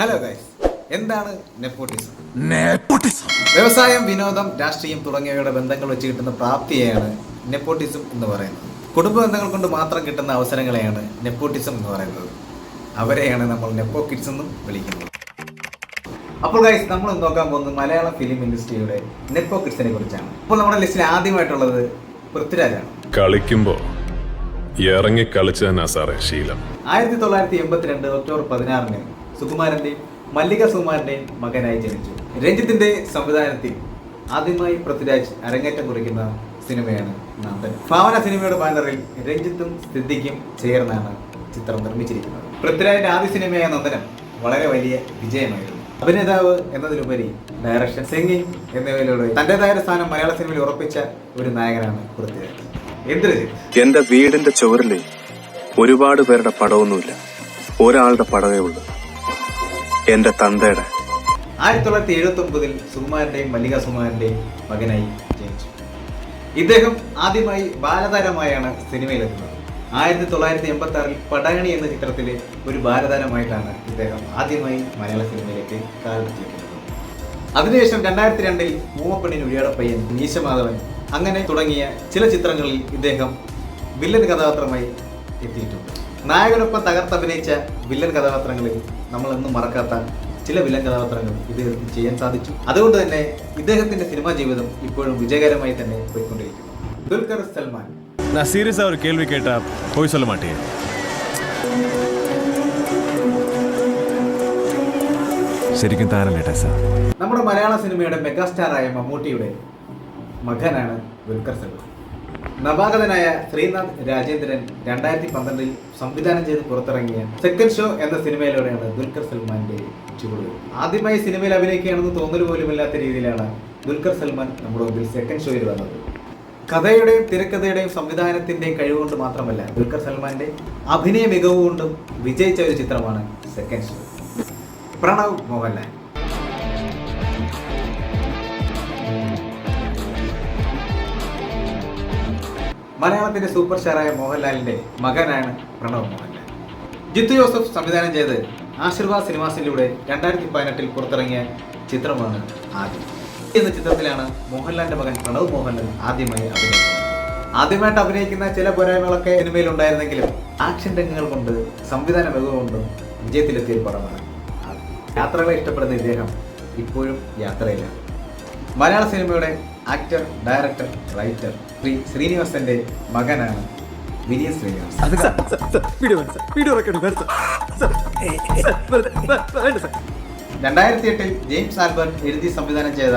Hello guys എന്താണ് nepotism nepotism വ്യവസായം വിനോദം രാഷ്ട്രീയം തുടങ്ങിയവയുടെ ബന്ധങ്ങൾ വെച്ച് കിട്ടുന്ന പ്രാപ്തിയെയാണ് നെപ്പോട്ടിസം എന്ന് പറയുന്നത്. കുടുംബ ബന്ധങ്ങൾ കൊണ്ട് മാത്രം കിട്ടുന്ന അവസരങ്ങളെയാണ് നെപ്പോട്ടിസം എന്ന് പറയുന്നത്. അവരെയാണ് നമ്മൾ നെപ്പോ കിഡ്സ് എന്നും വിളിക്കുന്നത്. അപ്പോൾ ഗൈസ് നമ്മൾ നോക്കാൻ പോകുന്നത് മലയാള ഫിലിം ഇൻഡസ്ട്രിയുടെ നെപ്പോ കിഡ്സിനെ കുറിച്ചാണ്. അപ്പോൾ നമ്മുടെ ലിസ്റ്റിൽ ആദ്യമായിട്ടുള്ളത് പൃഥ്വിരാജാണ്. കളിക്കുമ്പോൾ ഇറങ്ങി കളിച്ചു തന്നെ സാറേ ശീലം. ആയിരത്തി തൊള്ളായിരത്തി എൺപത്തിരണ്ട് ഒക്ടോബർ പതിനാറിന് സുകുമാരന്റെയും മല്ലിക സുകുമാരന്റെയും മകനായി ജനിച്ചു. രഞ്ജിത്തിന്റെ സംവിധാനത്തിൽ ആദ്യമായി പൃഥ്വിരാജ് അരങ്ങേറ്റം കുറിക്കുന്ന സിനിമയാണ് നന്ദൻ ഭാവന സിനിമയുടെ ബാനറിൽ രഞ്ജിത്തും സിദ്ദിഖും ചേർന്നാണ് ചിത്രം നിർമ്മിച്ചിരിക്കുന്നത്. പൃഥ്വിരാജിന്റെ ആദ്യ സിനിമയായ നന്ദനം വളരെ വലിയ വിജയമായിരുന്നു. അഭിനേതാവ് എന്നതിലുപരി ഡയറക്ഷൻ സിംഗിങ് എന്നിവയിലൂടെ തന്റേതായ സ്ഥാനം മലയാള സിനിമയിൽ ഉറപ്പിച്ച ഒരു നായകനാണ് പൃഥ്വിരാജ്. എന്റെ വീടിന്റെ ചുവരിലെ ഒരുപാട് പേരുടെ പടമൊന്നുമില്ല. ഒരാളുടെ പടവേ ഉള്ളൂ. എന്റെ തന്തയുടെ. ആയിരത്തി തൊള്ളായിരത്തി എഴുപത്തി ഒമ്പതിൽ സുകുമാരന്റെയും മല്ലിക സുകുമാരന്റെയും മകനായി ജനിച്ചു. ഇദ്ദേഹം ആദ്യമായി ബാലതാരമായാണ് സിനിമയിലെത്തുന്നത്. ആയിരത്തി തൊള്ളായിരത്തി എൺപത്തി ആറിൽ പടകണി എന്ന ചിത്രത്തിലെ ഒരു ബാലതാരമായിട്ടാണ് ഇദ്ദേഹം ആദ്യമായി മലയാള സിനിമയിലേക്ക് കാലെടുത്തിരിക്കുന്നത്. അതിനുശേഷം രണ്ടായിരത്തി രണ്ടിൽ മൂവപ്പെണ്ണിന് ഉഴിയാടപ്പയ്യൻ മീശമാധവൻ അങ്ങനെ തുടങ്ങിയ ചില ചിത്രങ്ങളിൽ ഇദ്ദേഹം വില്ലൻ കഥാപാത്രമായി എത്തിയിട്ടുണ്ട്. നായകനൊപ്പം തകർത്തഭിനയിച്ച വില്ലൻ കഥാപാത്രങ്ങളിൽ നമ്മൾ എന്നും മറക്കാത്ത ചില വില്ലൻ കഥാപാത്രങ്ങൾ ഇദ്ദേഹത്തിന് ചെയ്യാൻ സാധിച്ചു അതുകൊണ്ട് തന്നെ ഇദ്ദേഹത്തിന്റെ സിനിമാ ജീവിതം ഇപ്പോഴും വിജയകരമായി തന്നെ പോയിക്കൊണ്ടിരിക്കുന്നു ദുൽഖർ സൽമാൻ நான் சீரியஸா ஒரு கேள்வி கேட்டா போய் சொல்ல மாட்டேன் ശരിക്കും താനല്ലേ ടെസ നമ്മുടെ മലയാള സിനിമയുടെ മെഗാസ്റ്റാറായ മമ്മൂട്ടിയുടെ മകനാണ് ദുൽഖർ സൽമാൻ നവാഗതനായ ശ്രീനാഥ് രാജേന്ദ്രൻ രണ്ടായിരത്തി പന്ത്രണ്ടിൽ സംവിധാനം ചെയ്ത് പുറത്തിറങ്ങിയ സെക്കൻഡ് ഷോ എന്ന സിനിമയിലൂടെയാണ് ദുൽഖർ സൽമാന്റെ ചുവട്. ആദ്യമായി സിനിമയിൽ അഭിനയിക്കുകയാണെന്ന് തോന്നൽ പോലുമില്ലാത്ത രീതിയിലാണ് ദുൽഖർ സൽമാൻ നമ്മുടെ മുമ്പിൽ സെക്കൻഡ് ഷോയിൽ വന്നത്. കഥയുടെയും തിരക്കഥയുടെയും സംവിധാനത്തിന്റെയും കഴിവുകൊണ്ട് മാത്രമല്ല ദുൽഖർ സൽമാന്റെ അഭിനയ മികവ് കൊണ്ടും വിജയിച്ച ഒരു ചിത്രമാണ് സെക്കൻഡ് ഷോ പ്രണവ് മോഹൻലാൽ. മലയാളത്തിന്റെ സൂപ്പർ സ്റ്റാറായ മോഹൻലാലിന്റെ മകനാണ് പ്രണവ് മോഹൻലാൽ. ജിത്തു ജോസഫ് സംവിധാനം ചെയ്ത് ആശീർവാദ് സിനിമാസിലൂടെ രണ്ടായിരത്തി പതിനെട്ടിൽ പുറത്തിറങ്ങിയ ചിത്രമാണ് ആദ്യം. എന്ന ചിത്രത്തിലാണ് മോഹൻലാലിന്റെ മകൻ പ്രണവ് മോഹൻലാൽ ആദ്യമായി അഭിനയിച്ചത്. ആദ്യമായിട്ട് അഭിനയിക്കുന്ന ചില പോരായ്മകളൊക്കെ സിനിമയിൽ ഉണ്ടായിരുന്നെങ്കിലും ആക്ഷൻ രംഗങ്ങൾ കൊണ്ട് സംവിധാന മികവ് കൊണ്ടും വിജയത്തിലെത്തിയ പടമാണ് യാത്രകളെ ഇഷ്ടപ്പെടുന്ന ഇദ്ദേഹം ഇപ്പോഴും യാത്രയിലാണ്. മലയാള സിനിമയുടെ ആക്ടർ ഡയറക്ടർ റൈറ്റർ ശ്രീ ശ്രീനിവാസന്റെ മകനാണ് വിനയ ശ്രീനിവാസൻ രണ്ടായിരത്തി എട്ടിൽ ജെയിംസ് ആൽബർട്ട് എഴുതി സംവിധാനം ചെയ്ത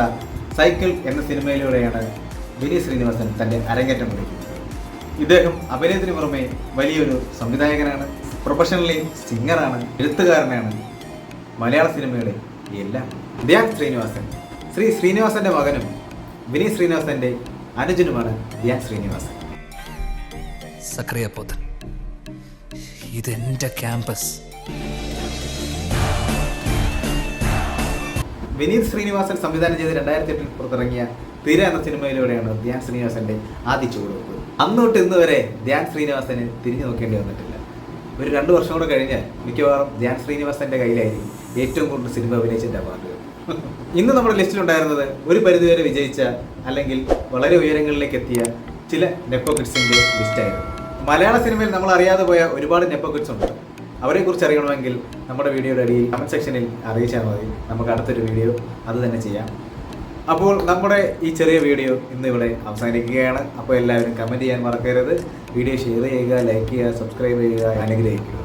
സൈക്കിൾ എന്ന സിനിമയിലൂടെയാണ് വിനയ ശ്രീനിവാസൻ തന്റെ അരങ്ങേറ്റം കുറിക്കുന്നത്. ഇദ്ദേഹം അഭിനയത്തിന് പുറമെ വലിയൊരു സംവിധായകനാണ് പ്രൊഫഷണലി സിംഗറാണ് എഴുത്തുകാരനാണ് മലയാള സിനിമയുടെ എല്ലാം. ധ്യാൻ ശ്രീനിവാസൻ. ശ്രീ ശ്രീനിവാസന്റെ മകനും വിനീത് ശ്രീനിവാസന്റെ അനുജനുമാണ് ധ്യാൻ ശ്രീനിവാസൻ. സക്രിയ പോത്തൻ ഇതെന്റെ ക്യാമ്പസ്. വിനീത് ശ്രീനിവാസൻ സംവിധാനം ചെയ്ത് രണ്ടായിരത്തി എട്ടിൽ പുറത്തിറങ്ങിയ തിര എന്ന സിനിമയിലൂടെയാണ് ധ്യാൻ ശ്രീനിവാസന്റെ ആദ്യ ചുവടുവെപ്പ്. അന്നോട്ട് ഇന്ന് വരെ ധ്യാൻ ശ്രീനിവാസന് തിരിഞ്ഞു നോക്കേണ്ടി വന്നിട്ടില്ല. ഒരു രണ്ട് വർഷം കൂടെ കഴിഞ്ഞാൽ മിക്കവാറും ധ്യാൻ ശ്രീനിവാസന്റെ കയ്യിലായിരിക്കും ഏറ്റവും കൂടുതൽ സിനിമ അഭിനയിച്ചതിന്റെ അവാർഡുകൾ ഇന്ന് നമ്മുടെ ലിസ്റ്റിലുണ്ടായിരുന്നത് ഒരു പരിധിവരെ വിജയിച്ച അല്ലെങ്കിൽ വളരെ ഉയരങ്ങളിലേക്ക് എത്തിയ ചില നെപ്പോ കിഡ്സിന്റെ ലിസ്റ്റായിരുന്നു മലയാള സിനിമയിൽ നമ്മൾ അറിയാതെ പോയ ഒരുപാട് നെപ്പോ കിഡ്സ് ഉണ്ട് അവരെക്കുറിച്ച് അറിയണമെങ്കിൽ നമ്മുടെ വീഡിയോയുടെ അടിയിൽ കമന്റ് സെക്ഷനിൽ അറിയിച്ചാൽ മതി. നമുക്ക് അടുത്തൊരു വീഡിയോ അത് തന്നെ ചെയ്യാം. അപ്പോൾ നമ്മുടെ ഈ ചെറിയ വീഡിയോ ഇന്ന് ഇവിടെ അവസാനിക്കുകയാണ്. അപ്പോൾ എല്ലാവരും കമന്റ് ചെയ്യാൻ മറക്കരുത്. വീഡിയോ ഷെയർ ചെയ്യുക ലൈക്ക് ചെയ്യുക സബ്സ്ക്രൈബ് ചെയ്യുക അനുഗ്രഹിക്കുക.